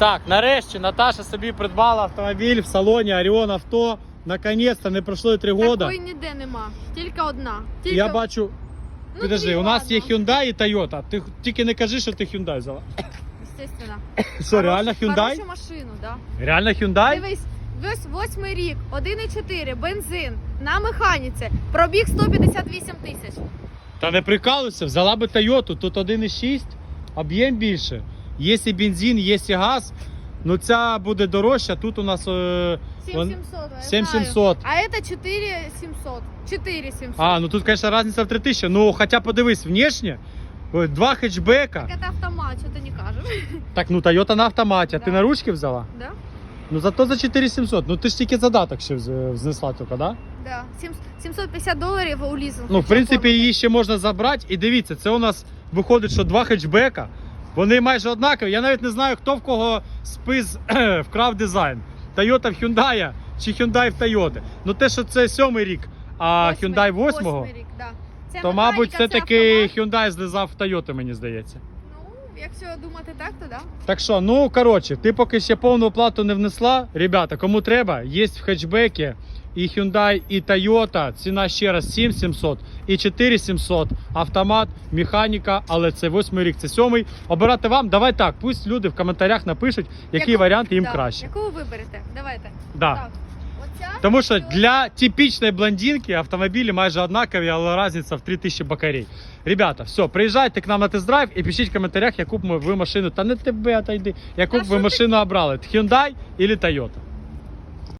Так, нарешті Наташа собі придбала автомобіль в салоні Оріон Авто. Наконець-то не пройшло і три роки. Такої ніде нема. Тільки одна. Тільки... Я бачу. Ну, Підожди, у нас є ладно. Hyundai і Toyota. Ти тільки не кажи, що ти Hyundai взяла. Естественно. Що, реально Hyundai? Хорошу машину, да. Реально Hyundai? Дивись, весь восьмий рік, 1,4, бензин, на механіці, пробіг 158 тисяч. Та не прикалуйся, взяла би Toyota, тут 1,6, об'єм більше. Є і бензин, є і газ. Ну ця буде дорожча, тут у нас. Е... вон- 7700, я 7700. знаю. А это 4700. 4700. А, ну тут, конечно, різниця в 3000. Ну, хоча подивись, внешне, е, два хетчбека. Так это автомат, что ты не кажешь. Так, ну Toyota на автоматі, а ти Да. на ручки взяла? Да? Ну зато за 4700. Ну ти ж тільки задаток ще вз- внесла тільки, да? Да. Сім- 750 доларів у лізинг. Ну, в принципі, її ще можна забрати. І дивіться, це у нас виходить, що два хетчбека. вони майже однакові. Я навіть не знаю, хто в кого спис вкрав дизайн. Toyota в Hyundai чи Hyundai в Toyota. Ну те, що це сьомий рік, а Hyundai восьмого, да. То, мабуть, все-таки. Hyundai злизав в Toyota, мені здається. Якщо думати так, то да. Так що, ну коротше, ти поки ще повну оплату не внесла. Ребята, кому треба, є в хетчбекі і Hyundai, і Toyota. Ціна ще раз 7700 і 4700. Автомат, механіка, але це восьмий рік, це сьомий. Обирати вам. Давай так, пусть люди в коментарях напишуть, який Яку- варіант їм да. краще. Яку ви виберете? Давайте. Да. Так. Тому що для типічної блондинки автомобілі майже однакові, але різниця в 3000 бакарей. Ребята, все, приїжджайте к нам на тест-драйв і пишіть в коментарях, яку б ви машину, та не тебе отойди, яку б ви машину обрали, Hyundai или Toyota.